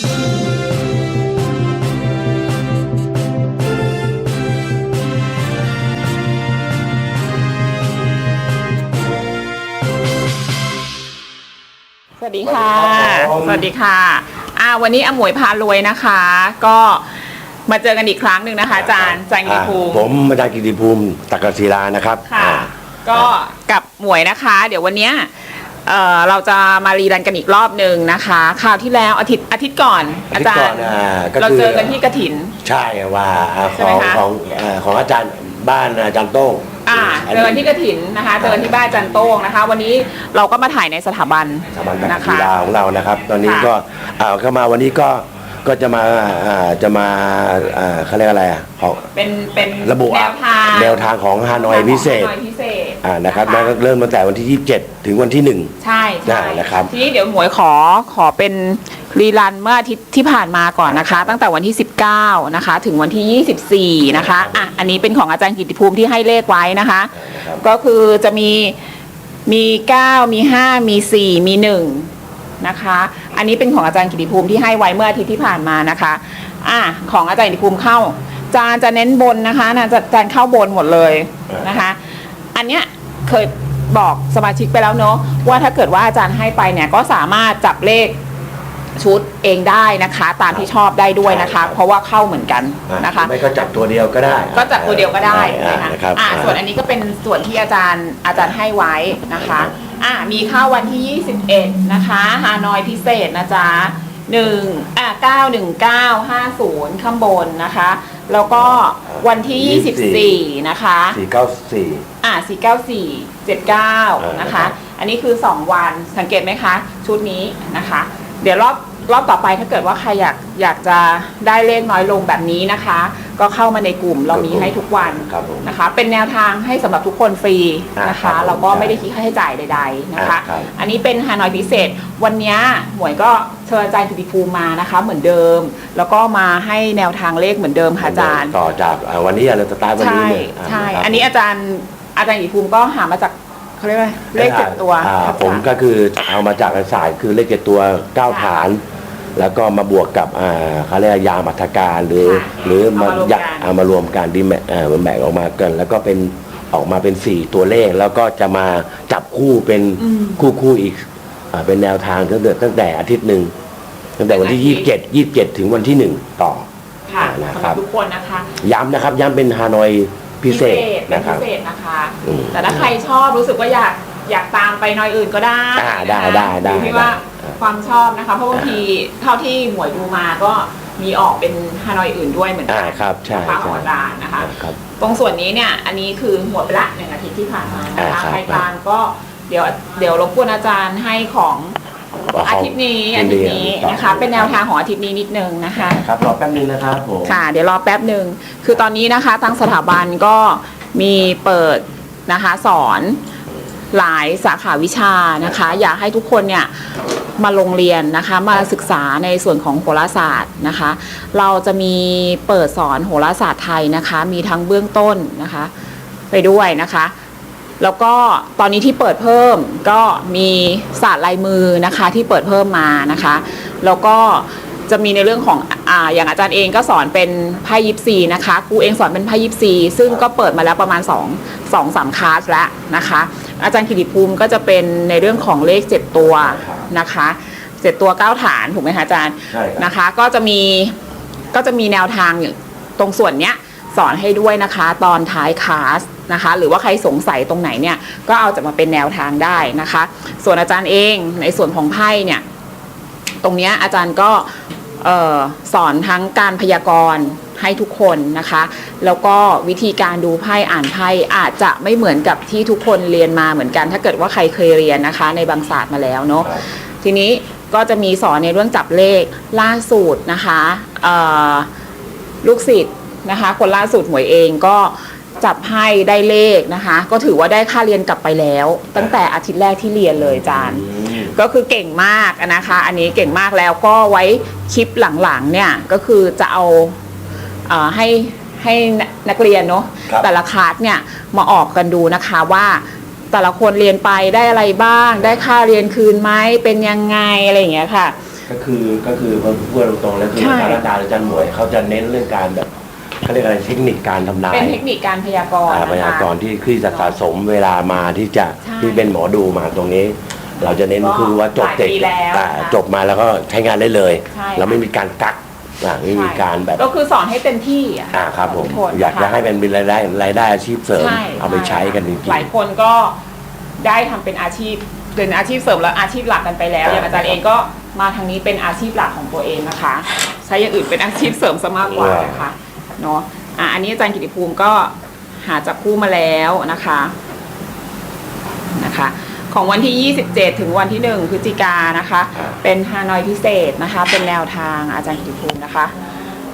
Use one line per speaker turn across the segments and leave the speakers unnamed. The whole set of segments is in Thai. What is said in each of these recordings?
สวัสดีค่ะ
สวัสดีครับผม
สวัสดีค่ะ อ่า วันนี้อมวยพารวยนะคะ ก็มาเจอกันอีกครั้งหนึ่งนะคะอาจารย์อาจารย์กิติภูมิ
อ่าผมอาจารย์กิติภูมิตักกศิลานะครับ
ค่ะ
อ่า
ก็กับหมวยนะคะ เดี๋ยววันเนี้ย เอ่อเราจะมารีรันกันอีกรอบหนึ่งนะคะคราวที่แล้วอาทิตย์อาทิตย์ก่อน
อา
อา
ทิต
จา
ย์ก่อ
ร
น
ย์
อ่าก็
เรา
คือ
เจอกันที่กระถิน
ใช่ว่าอ่า
ใช่
ข
ไหม
อง
คะ
ของเอ่อของอาจารย์บ้านอาจารย์โต้ง
อ่าเจอกันที่กระถินนะคะเจอกันที่บ้านอาจันโต้งนะคะ วันนี้เราก็มาถ่ายในสถาบัน
สถาบันตัก
นะ
ก
คะ
ศิลาของเรานะครับ ตอนนี้
ค่ะ
ก็อ่าเข้ามาวันนี้ก็ก็จะมาอ่าจะมาอ่าเขาเรียกอะไรอะของ
เป็นเป็น
ระบุ
แนวทาง
แนวทางของฮานอยพิเศษ
ฮานอยพิเศษ
อ่านะครับะแล้วก็เริ่มตั้งแต่วันที่ 27 ถึงวันที่ 1
ใช่
ได้
ใช่
นะครับ
ทีนี้เดี๋ยวหมวยขอขอเป็นรีรันเมื่ออาทิตย์ที่ผ่านมาก่อนนะคะ ตั้งแต่วันที่ 19 นะคะ ถึงวันที่ 24 นะคะอะอันนี้เป็นของอาจารย์กิติภูมิที่ให้เลขไว้นะคะ
นะครับ
ก็คือจะมีมี 9 มี 5 มี 4 มี 1 นะคะ อันนี้เป็นของอาจารย์กิติภูมิที่ให้ไว้เมื่ออาทิตย์ที่ผ่านมานะคะอะของอาจารย์กิติภูมิเข้าอาจารย์จะเน้นบนนะคะนะจะอาจารย์เข้าบนหมดเลยนะคะ อันเนี้ย เคยบอกสมาชิกไปแล้วเนาะว่าถ้าเกิดว่าอาจารย์ให้ไปเนี่ยก็สามารถจับเลขชุดเองได้นะคะ ตามที่ชอบได้ด้วยนะคะ เพราะว่าเข้าเหมือนกัน
อ่า
นะคะ
ไม่ก็จับตัวเดียวก็ได้
ก็จับตัวเดียวก็ได้
อ่า
นะคะ
นะครับ
อ่า
อ่า
ส่วนอันนี้ก็เป็นส่วนที่อาจารย์อาจารย์ให้ไว้นะคะอ่ามีเข้าวันที่ 21 นะคะฮานอยพิเศษนะจ๊ะ หนึ่งอ่าเก้าหนึ่งเก้าห้าศูนย์ข้างบนนะคะ แล้วก็วันที่24นะคะ
494
อ่าสี่เก้าสี่เจ็ดเก้า
อ่าน
นะ
ครั
คะ
บ
อันนี้คือ2วันสังเกตไหมคะ ชุดนี้นะคะ เดี๋ยวรอบ รอบต่อไปถ้าเกิดว่าใครอยากอยากจะได้เลขน้อยลงแบบนี้นะคะ ก็เข้ามาในกลุ่มเรามีให้ทุกวัน
ครับผม
นะคะ เป็นแนวทางให้สำหรับทุกคนฟรีนะ
ครั
คะ
บผม
เราก็ไม่ได้คิดค่าใช้จ่ายใด ๆนะคะ
อ่าครับ
อันนี้เป็นฮานอยพิเศษ วันนี้หมวยก็เชิญอาจารย์กิติภูมิมานะคะ เหมือนเดิม แล้วก็มาให้แนวทางเลขเหมือนเดิมค่ะอาจารย์
ต่อจากอ่าวันนี้เราจะตายวันนี้
ใช่
เลยอ่า
ใช่ะ
ครับ
อันนี้อาจารย์อาจารย์อิภูมิก็หามาจากเขาเรียกว่าเลขเจ็ดตัว
อ่า
ครับ
ผมก็คือเอามาจากสายคือเลขเจ็ดตัวเก้าฐาน แล้วก็มาบวกกับอ่าเขาเรียกว่ายามัทการหรือ
ค่ะ
หรือมา
เอามารวม
ยะ
กัน
เอามารวมกันดีแมเอ่อมันแบ่งออกมากัน แล้วก็เป็นออกมาเป็นสี่ตัวเลข แล้วก็จะมาจับคู่เป็นคู่คู่อีกอ่าเป็นแนวทางตั้งแต่ตั้งแต่อาทิตย์หนึ่งตั้งแต่วันที่ยี่สิบเจ็ดยี่สิบเจ็ดถึงวันที่หนึ่งต่อ
ค่ะ
นะ
สำ
ค
ห
รั
รับบ ทุกคนนะคะ
ย้ำนะครับ ย้ำเป็นฮานอยพิเศษ
เป็น
นะครับ
พิเศษนะคะ
อืม
แต่ถ้าใครชอบรู้สึกว่าอยากอยากตามไปหน่อยอื่นก็ได้
อ่าได้
นะคะ
ได้ได้
อยู่ที่ว่า
ได้
ความชอบนะคะ เพราะบางทีเท่าที่หมวยดูมาก็มีออกเป็นฮานอยอื่นด้วยเหมือนกั
อ่าครับใช่
ฟ้าข
ใช่
องอาจารย์นะคะ
ครับ
ตรงส่วนนี้เนี่ยอันนี้คือหมดไปละหนึ่งอาทิตย์ที่ผ่านมานะคะ
อ่าครับ
ใครตามก็เดี๋ยวเดี๋ยวรบกวนอาจารย์ให้ของอาทิตย์นี้อาทิตย์นี้นะคะ เป็นแนวทางของอาทิตย์นี้นิดนึงนะคะ
ครับรอแป๊บนึงนะครับผม
ค่ะ เดี๋ยวรอแป๊บหนึ่งคือตอนนี้นะคะทางสถาบันก็มีเปิดนะคะสอน หลายสาขาวิชานะคะ อยากให้ทุกคนเนี่ยมาลงเรียนนะคะ มาศึกษาในส่วนของโหราศาสตร์นะคะ เราจะมีเปิดสอนโหราศาสตร์ไทยนะคะ มีทั้งเบื้องต้นนะคะ ไปด้วยนะคะ แล้วก็ตอนนี้ที่เปิดเพิ่มก็มีศาสตร์ลายมือนะคะที่เปิดเพิ่มมานะคะ แล้วก็ จะมีในเรื่องของอ่าอย่างอาจารย์เองก็สอนเป็นไพ่ยิปซีนะคะครูเองสอนเป็นไพ่ยิปซี ซึ่งก็เปิดมาแล้วประมาณ2 2 3คลาสแล้วนะคะ อาจารย์กิติภูมิก็จะเป็นในเรื่องของเลข 7 ตัวนะคะ7ตัว9ฐานถูกไหมคะอาจารย์
ใช่ครับ
นะคะ ก็จะมีก็จะมีแนวทางอย่างตรงส่วนเนี้ยสอนให้ด้วยนะคะ ตอนท้ายคลาสนะคะ หรือว่าใครสงสัยตรงไหนเนี่ยก็เอาจะมาเป็นแนวทางได้นะคะ ส่วนอาจารย์เองในส่วนของไพ่เนี่ย ตรงนี้อาจารย์ก็สอนทั้งการพยากรณ์ให้ทุกคนนะคะ แล้วก็วิธีการดูไพ่อ่านไพ่อาจจะไม่เหมือนกับที่ทุกคนเรียนมาเหมือนกัน ถ้าเกิดว่าใครเคยเรียนนะคะ ในบางศาสตร์มาแล้วเนาะทีนี้ก็จะมีสอนในเรื่องจับเลขล่าสุดนะคะลูกศิษย์นะคะ คนล่าสุดหมวยเองก็จับให้ได้เลขนะคะ ก็ถือว่าได้ค่าเรียนกลับไปแล้ว ตั้งแต่อาทิตย์แรกที่เรียนเลยอาจารย์ ก็คือเก่งมากนะคะ อันนี้เก่งมากแล้วก็ไว้คลิปหลังๆเนี่ยก็คือจะเอาเอ่อให้ให้นักเรียนเนาะ
ครับ
แต่ละคลาสเนี่ยมาออกกันดูนะคะว่า แต่ละคนเรียนไปได้อะไรบ้าง ได้ค่าเรียนคืนไหมเป็นยังไงอะไรอย่างเงี้ยค่ะ
ก็คือก็คือพอพูดตรงๆแล้วคือ
ใช่
อาจารย์อาจารย์หมวยเขาจะเน้นเรื่องการแบบเขาเรียกอะไรเทคนิคการทำนาย
เป็นเทคนิคการพยากรณ์
อ่า
นะคะ
พยากรณ์ที่ที่จะสะสมเวลามาที่จะ
ใช่
ที่เป็นหมอดูมาตรงนี้ เราจะเน้น
ก็
คือว่าจบ
หลาย
เด็ก
ปีแล้ว
อ่า
ค่ะ
จบมาแล้วก็ใช้งานได้เลย
ใช่
เราไม่มีการกักอ่าไม่มีการแบบ
ก็คือสอนให้เต็มที่อะ
อ่าครับผม
ทุกคน
อยาก
นะคะ
จะให้เป็นรายได้รายได้อาชีพเสริม
ใช่
เอาไปใช้กันจริง
หลายคนก็ได้ทำเป็นอาชีพเป็นอาชีพเสริมแล้วอาชีพหลักกันไปแล้ว
อ่า
อย่างอาจารย์เองก็มาทางนี้เป็นอาชีพหลักของตัวเองนะคะ ใช้อย่างอื่นเป็นอาชีพเสริมซะมากกว่านะคะเนาะอะอันนี้อาจารย์กิติภูมิก็หาจับคู่มาแล้วนะคะนะคะ ของวันที่ 27 ถึงวันที่ 1 พฤศจิกายนนะคะ เป็นฮานอยพิเศษนะคะ เป็นแนวทางอาจารย์กิติภูมินะคะ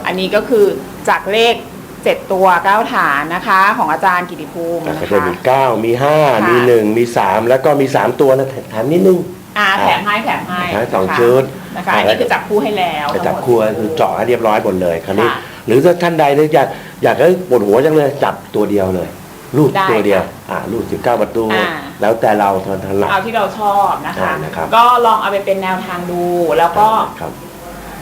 อันนี้ก็คือจากเลข 7 ตัว 9 ฐานนะคะของอาจารย์กิติภูมิ
อ่า
นะ
ก็จะ
คะ
มีเก้ามีห้า
ค่ะ
มีหนึ่งมีสามแล้วก็มีสามตัวนะแถมนิดนึง
อ่าแถมให้แถมให้
แถมสอง
นะคะ
ชุด
นะคะอันนี้คือจับคู่ให้แล้ว
ไปจับคู่ก็คือเจาะให้เรียบร้อยหมดเลยคราวนี้
ค่ะ
หรือถ้าท่านใดเนี่ยอยากอยากให้ปวดหัวจังเลยจับตัวเดียวเลย รูด
ได้
ตัวเดียว
ค่ะ
อ่ารูดสิบเก้าประตู
อ่า
แล้วแต่เราถนัด
เอาที่เราชอบนะคะ
อ่านะครับ
ก็ลองเอาไปเป็นแนวทางดู แล้วก็
ครับ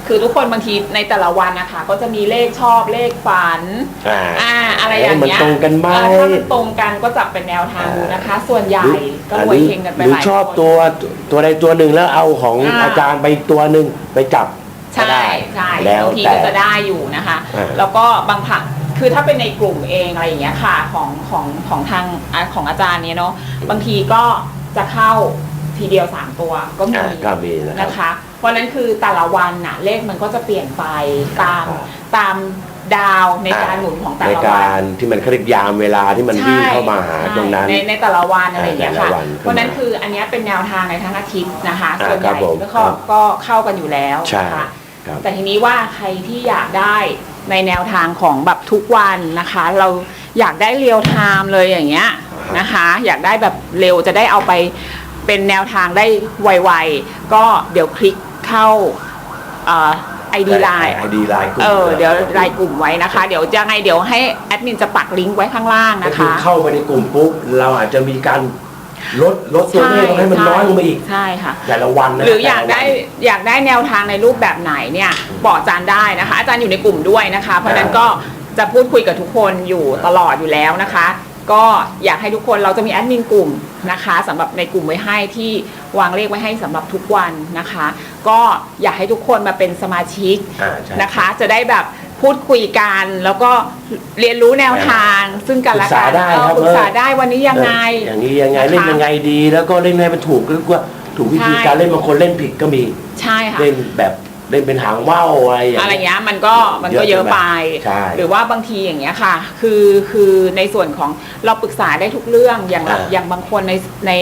คือทุกคนบางทีในแต่ละวันนะคะ ก็จะมีเลขชอบเลขฝัน
อ่า
อ่า อะไรอย่างเงี้ย
มันตรงกันไหม
เออถ้ามันตรงกันก็จับเป็นแนวทางดูนะคะ ส่วนใหญ่
หรือ
ก็รวยเฮงกันไป
หรือ
หลาย
ชอบ
คน
ตัวตัวใดตัวหนึ่งแล้วเอาของ
อ่า
อาจารย์ไปอีกตัวหนึ่งไปจับก็
ใช่
ได้
ใช่
แล้ว
บางที
แต่
ก็จะได้อยู่นะคะ
อ่า
แล้วก็บางครั้ง คือถ้าเป็นในกลุ่มเองอะไรอย่างเงี้ยค่ะของของของทางอะของอาจารย์เนี่ยเนาะบางทีก็จะเข้าทีเดียวสามตัวก็มี
อ่าก็มีนะครับ
นะคะ เพราะฉะนั้นคือแต่ละวันน่ะเลขมันก็จะเปลี่ยนไปตาม
ครับ
ตามดาวในการหมุนของแต่
ใน
ละ
กา
วัน
รที่มันเขาเรียกยามเวลาที่มันวิ่งเข้ามาหา
ใช่
ตรงนั้น
ในในแต่ละวันอะไรอย่างเงี้ยค่ะ
แต่ละวัน
เพราะฉะนั้นคืออันเนี้ยเป็นแนวทางในทั้งอาทิตย์นะคะ
อ่า
ส่วนให
ครั
ญ่
บผม
ก็เข้า
ครับ
ก็เข้ากันอยู่แล้ว
ใช่
นะคะ
ครับ
แต่ทีนี้ว่าใครที่อยากได้ ในแนวทางของแบบทุกวันนะคะ เราอยากได้เรียลไทม์เลยอย่างเงี้ยนะคะ อยากได้แบบเร็วจะได้เอาไปเป็นแนวทางได้ไวๆ ก็เดี๋ยวคลิกเข้าไอดีไลน์
ไอดีไลน์กลุ่ม
เออเดี๋ยวรายกลุ่มไว้นะคะ เดี๋ยวยังไงเดี๋ยวให้แอดมินจะปักลิงก์ไว้ข้างล่าง
ก็
นะ
คือ
คะ
เข้าไปในกลุ่มปุ๊บเราอาจจะมีการ ลดลดตัวเลขให้มันน้อยลงมาอีก
ใช่ค่ะ
แต่ละวันนะ
หรืออยาก
แต่ละ
ได้
วัน
อยากได้แนวทางในรูปแบบไหนเนี่ยบอกอาจารย์ได้นะคะ อาจารย์อยู่ในกลุ่มด้วยนะคะ เพราะฉะนั้นก็จะพูดคุยกับทุกคนอยู่ตลอดอยู่แล้วนะคะ ก็อยากให้ทุกคนเราจะมีแอดมินกลุ่มนะคะสำหรับในกลุ่มไว้ให้ที่วางเลขไว้ให้สำหรับทุกวันนะคะ ก็อยากให้ทุกคนมาเป็นสมาชิก
อ่าใช่
นะคะจะได้แบบ พูดคุยกัน แล้วก็เรียนรู้แนวทางซึ่งกันและกัน
ปรึกษาได้ครับ
เออปรึกษาได้วันนี้ยังไง
เอออย่างนี้ยังไง
นะคะ
เล่นยังไงดี แล้วก็เล่นให้มันถูกก็ว่าถูกวิธี
ใช่
การเล่นบางคนเล่นผิดก็มี
ใช่ค่ะ
เล่นแบบ เล่นเป็นหางว่าวอะไรอย่าง
อะไร
เงี้ย
เงี้ยมันก็มันก็
เย
เย
อะ
อะ
ไป
ไป
ใช่
หรือว่าบางทีอย่างเงี้ยค่ะ คือคือในส่วนของเราปรึกษาได้ทุกเรื่องอย่างแบบ
อ่า
อย่างบางคนในใน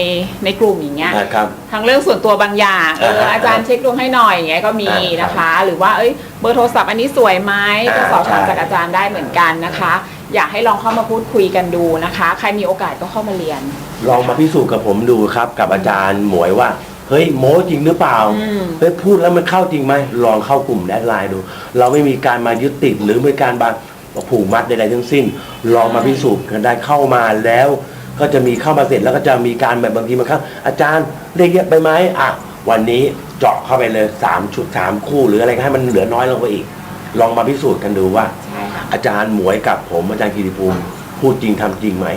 ในกลุ่มอย่างเงี้ย
นะครับ
ทางเรื่องส่วนตัวบางอย่างเออ
อ่าฮะ
อาจารย์เช็คดวงให้หน่อยอย่างเงี้ยก็มี
อ่าครับ
นะคะ หรือว่าเอ้ยเบอร์โทรศัพท์อันนี้สวยไหม
อ่า
ก็สอบถาม
ใช่
จากอาจารย์ได้เหมือนกันนะคะ อยากให้ลองเข้ามาพูดคุยกันดูนะคะ ใครมีโอกาสก็เข้ามาเรียน
ลองมาพิสูจน์กับผมดูครับ กับอาจารย์หมวยว่า เฮ้ยโม้จริงหรือเปล่า
อืม
เฮ้ยพูดแล้วมันเข้าจริงไหมลองเข้ากลุ่มแอดไลน์ดู เราไม่มีการมายึดติดหรือมีการบางผูกมัดใดๆทั้งสิ้น ลองมาพิสูจน์กันได้เข้ามาแล้ว ก็จะมีเข้ามาเสร็จแล้วก็จะมีการแบบบางทีบางครั้งอาจารย์เรียกเยอะไปไหมอะวันนี้เจาะเข้าไปเลยสามชุดสามคู่หรืออะไรก็ให้มันเหลือน้อยลงไปอีก ลองมาพิสูจน์กันดูว่า
ใช่ค่ะ
อาจารย์หมวยกับผมอาจารย์กิติภูมิพูดจริงทำจริงไหม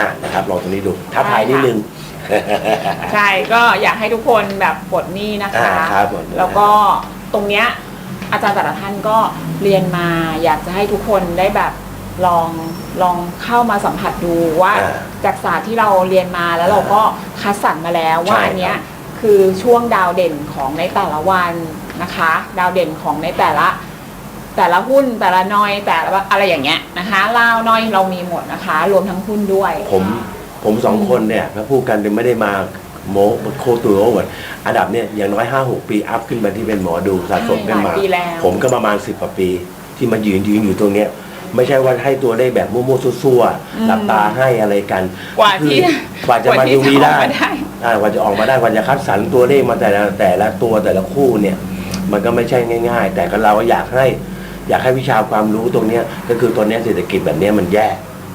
อะนะครับลองตรงนี้ดูท้าทายนิดนึง
ใช่ก็อยากให้ทุกคนแบบปลดหนี้นะคะ
อ่าครับผม
แล้วก็ตรงเนี้ยอาจารย์แต่ละท่านก็เรียนมา อยากจะให้ทุกคนได้แบบลองลองเข้ามาสัมผัสดูว่า
อ่า
จากศาสตร์ที่เราเรียนมาแล้วเราก็คัดสรรมาแล้วว่า
ใช่
อันเนี้ย
ครับ
คือช่วงดาวเด่นของในแต่ละวันนะคะ ดาวเด่นของในแต่ละ แต่ละหุ้นแต่ละนอยแต่ละอะไรอย่างเงี้ยนะคะลาวนอยเรามีหมดนะคะ รวมทั้งหุ้นด้วย
ผมผมสองคนเนี่ยถ้าพูดกันไม่ได้มาโมโคตัวหมดอันดับเนี่ยอย่างน้อยห้าหกปีอัพขึ้นมาที่เป็นหมอดูสะสมกันมา
หลายปีแล้ว
ผมก็ประมาณสิบกว่าปี ที่มายืนยืนอยู่ตรงเนี้ยไม่ใช่ว่าให้ตัวได้แบบมั่วๆซั่วๆหลับตาให้อะไรกัน
กว่าที่
คือกว่าจะมาตรงนี้ได้
กว่าที่จะออกมาได้
อ่ากว่าจะออกมาได้กว่าจะคัดสรรตัวเลขมาแต่ละแต่ละตัวแต่ละคู่เนี่ย มันก็ไม่ใช่ง่าย ๆ แต่ก็เราก็อยากให้ อยากให้วิชาความรู้ตรงเนี้ยก็คือตอนเนี้ยเศรษฐกิจแบบเนี้ยมันแย่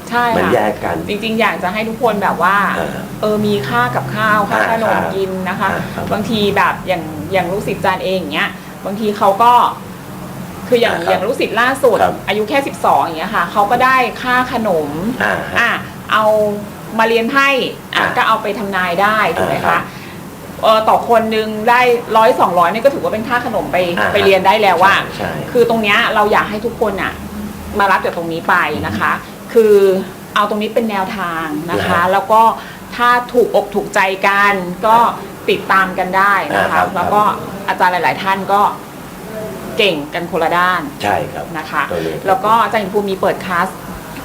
ใช่
มัน
ค่ะ
แยกกัน
จริงๆ อยากจะให้ทุกคนแบบว่า
อ่า
เออมีค่ากับข้าวค่า
อ่า
ขนม
ครับ
กินนะคะ
อ่าครับ
บางทีแบบอย่างอย่างลูกศิษย์อาจารย์เองอย่างเงี้ยบางทีเขาก็ คืออย่าง
อ่าครับ
อย่างลูกศิษย์ล่าสุด
ครับ
อายุแค่ 12อย่างเงี้ยค่ะเขาก็ได้ค่าขนม
อ่าฮะ
อะเอามาเรียนไพ่อะ
อ่า
ก็เอาไปทำนายได้ถูกไหม
อ่าครั
คะ
บ
เออต่อคนนึงได้ร้อยสองร้อยนี่ก็ถือว่าเป็นค่าขนมไป
อ่า
ไปเรียนได้แล้วว่า
ใช่
คือตรงเนี้ยเราอยากให้ทุกคนอะมารับจากตรงนี้ไปนะคะ คือเอาตรงนี้เป็นแนวทางนะ
นะครั
คะ
บ
แล้วก็ถ้าถูกอกถูกใจกันก็ติดตามกันได้นะ
อ่าครั
คะ
บ
แล้วก็อาจารย์หลาย ๆ ท่านก็เก่งกันคนละด้าน
ใช่ครับ
นะคะ
ตรงนี้
แล้วก็อาจารย์หญิงภูมิมีเปิดคลาส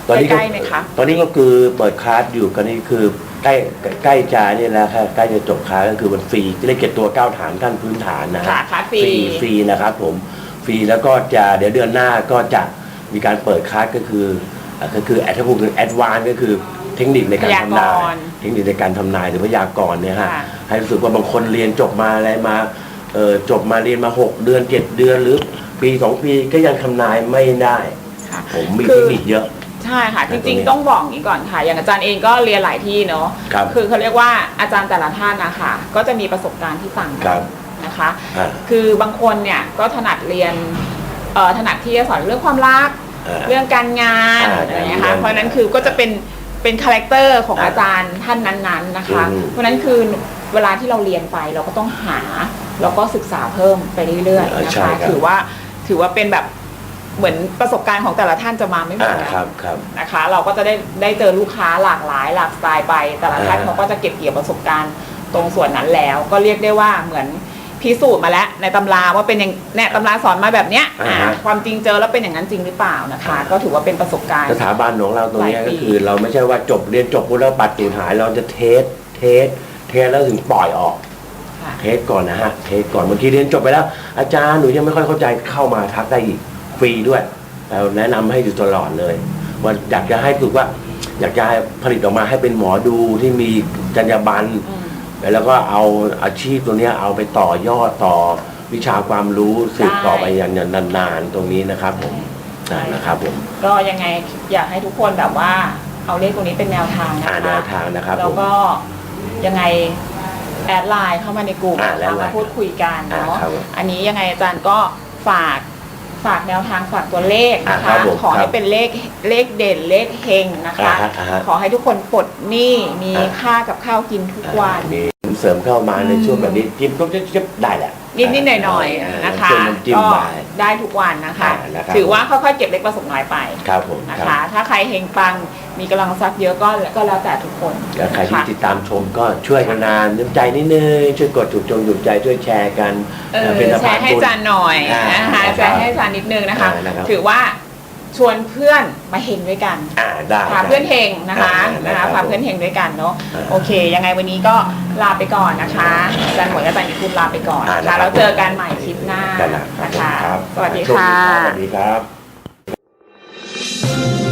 ตอนนี้
ใกล้ๆไหมคะ
ตอนนี้ก็คือเปิดคลาสอยู่กันนี่คือ ใกล้ใกล้จะเนี่ยแล้วครับใกล้จะจบคลาสก็คือมันฟรีจะได้เก็บตัวเก้าฐานขั้นพื้นฐานนะฮะ
ค่ะคลาสฟรี
ฟรีนะครับผมฟรีแล้วก็จะเดี๋ยวเดือนหน้าก็จะมีการเปิดคลาสก็คือเอ่อก็คือแอดพูดถึงแอดวานก็คือเทคนิคในการทำนาย
พยากรณ์
เทคนิคในการทำนายหรือพยากรณ์เนี่ยฮะ
ค่ะ
ให้รู้สึกว่าบางคนเรียนจบมาอะไรมาเออจบมาเรียนมาหกเดือนเจ็ดเดือนหรือปีสองปีก็ยังทำนายไม่ได้
ค่ะ
ผมมี
คื
เท
อ
คนิคเยอะ
ใช่ค่ะ
ตร
จ
งนี้
ริงๆ ต้องบอกอย่างนี้ก่อนค่ะ อย่างอาจารย์เองก็เรียนหลายที่เนาะ
ครับ
คือเขาเรียกว่าอาจารย์แต่ละท่านนะคะก็จะมีประสบการณ์ที่ต่าง
ค
กั
รั
น
บ
นะคะ
อ่า
คือบางคนเนี่ยก็ถนัดเรียนเอ่อถนัดที่จะสอนเรื่องความรัก
อ่า
เรื่องการงาน
อ่า
อะไรอย่างเงี้ยค่ะ
การงาน
เพราะฉะนั้นคือก็จะเป็นเป็นคาแรคเตอร์ของ
อ่า
อาจารย์ท่านนั้นๆนะคะ
อืม
เพราะฉะนั้นคือเวลาที่เราเรียนไปเราก็ต้องหาแล้วก็ศึกษาเพิ่มไปเรื่อยๆนะ
ใช่
คะ
ครับ
ถือว่าถือว่าเป็นแบบ เหมือนประสบการณ์ของแต่ละท่านจะมาไม่เหมื
อ่า
อนกั
ครับครับ
นะคะ เราก็จะได้ได้เจอลูกค้าหลากหลายหลากสไตล์ไป แต่ละท่าน
อ่า
เขาก็จะเก็บเกี่ยวประสบการณ์ตรงส่วนนั้นแล้ว ก็เรียกได้ว่าเหมือนพิสูจน์มาแล้วในตำราว่าเป็นอย่างเนี่ยตำราสอนมาแบบเนี้ย
อ่าฮะ
อ่าความจริงเจอแล้วเป็นอย่างนั้นจริงหรือเปล่านะคะ ก็ถือว่าเป็นประสบการณ์
สถาบันของเราตรงเนี้ย
หลายปี
ก็คือ เราไม่ใช่ว่าจบเรียนจบปุ๊บแล้วปัดสูญหายเราจะเทสเทสเทสแล้วถึงปล่อยออก
ค่ะ
เทสก่อนนะฮะเทสก่อนบางทีเรียนจบไปแล้ว อาจารย์หนูยังไม่ค่อยเข้าใจเข้ามาทักได้อีก ฟรีด้วยเราแนะนำให้อยู่ตลอดเลย ว่าอยากจะให้ฝึกว่า อยากจะให้ผลิตออกมาให้เป็นหมอดูที่มีจรรยาบรรณ
อืม
แล้วก็เอาอาชีพตัวเนี้ยเอาไปต่อยอดต่อวิชาความรู้สืบต่อไปอย่างนานๆตรงนี้นะครับผมอ่านะครับผม
ก็ยังไงอยากให้ทุกคนแบบว่า เอาเลขตรงนี้เป็นแนวทางนะ
อ่า
คะ
แนวทางนะครับ
แล้
ผ
ว
ม
ก็ยังไงแอดไลน์เข้ามาในกลุ่ม
อ่าแอดไลน์
มาพูดคุยกันเนาะ
อ่าครับ
อันนี้ยังไงอาจารย์ก็ฝาก ฝากแนวทางฝากตัวเลขนะ
อ่าครั
คะ
บผม
ขอ
ครั
ให้
บ
เป็นเลขเลขเด่นเลขเฮงนะคะ
อ่าฮะอ่าฮะ
ขอให้ทุกคนปลดหนี้มี
อ่า
ค่ากับข้าวกินทุกวัน
มีเสริมเข้ามาในช่วงแบบนี้จิ้มก็จะได้แหละ
นิดๆหน่อยๆนะคะ
ช่วงน้ำจิ้ม
ก็
ได้
ได้ทุกวันนะคะ
อ่านะครับ
ถือว่าค่อยๆเก็บเล็กผสมน้อยไป
ครับผม
นะ
ครั
คะ
บ
ถ้าใครเฮงปังมีกำลังทรัพย์เยอะก็ก็แล้วแต่ทุกคน
แล้วใครที่
นะะ
ติดตามชมก็ช่วยกันนานน้ำใจนิดนึงช่วยกดถูกจงถูกใจช่วยแชร์กัน
เออ
เป็นสะ
แช
พาน
ร์ให้
บุญ
จานหน่อย
อ่า
นะคะ
นะครับ
แชร์ให้จานนิดนึงนะคะ
อ่านะครับ
ถือว่า ชวนเพื่อนมาเฮงด้วยกัน
อ่าได้
พาเพื่อนเฮงนะคะ
อ่าได้
นะคะ
ครับ
พาเพื่อนเฮงด้วยกันเนาะ
อ่า
โอเค ยังไงวันนี้ก็ลาไปก่อนนะคะอาจารย์หมวยกับอาจารย์นิคุณลาไปก่อน
อ่า
นะคะ
นะครับ
แล้วเจอกันใหม่คลิปหน้า
กันนะ
นะคะ
ครับ
สวัสดี
โช
ค่ะ
สวัสดีครับ